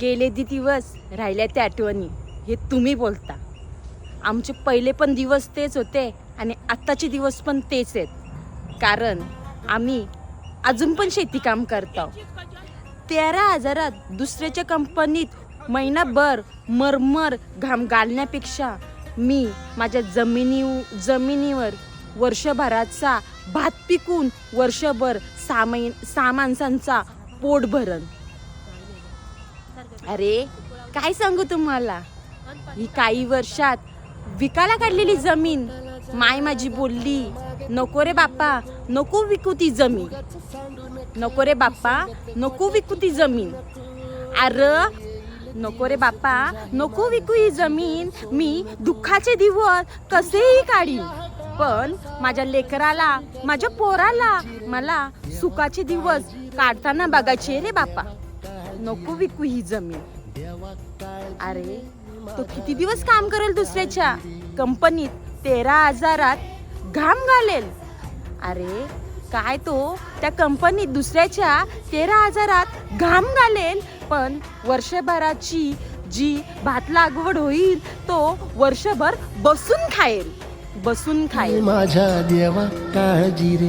गेले ती दिवस राहिल्या त्या आठवणी हे तुम्ही बोलता. आमचे पहिले पण दिवस तेच होते आणि आत्ताचे दिवस पण तेच आहेत. कारण आम्ही अजून पण शेती काम करतो. तेरा हजारात दुसऱ्याच्या कंपनीत महिनाभर मरमर घाम घालण्यापेक्षा मी माझ्या जमिनी जमिनीवर वर्षभराचा भात पिकून वर्षभर सामाई मै सहा माणसांचा पोट भरण अरे काय सांगू तुम्हाला? ही काही वर्षात विकायला काढलेली जमीन. माय माझी बोलली नको रे बाप्पा नको विकू ती जमीन. नको रे बाप्पा नको विकू ती जमीन. अरे नको रे बाप्पा नको विकू ही जमीन. मी दुःखाचे दिवस कसेही काढी पण माझ्या लेकराला माझ्या पोराला मला सुखाचे दिवस काढताना बघायचे रे बाप्पा. नको विकू ही जमीन. अरे तो किती दिवस काम करेल दुसऱ्याच्या? कंपनीत तेरा हजारात घाम घालेल. अरे काय तो? त्या कंपनीत दुसऱ्याच्या तेरा हजारात घाम घालेल. पण वर्षभराची जी भात लागवड होईल तो वर्षभर बसून खाईल. बसून खाईल. माझ्या देवा काळजी रे.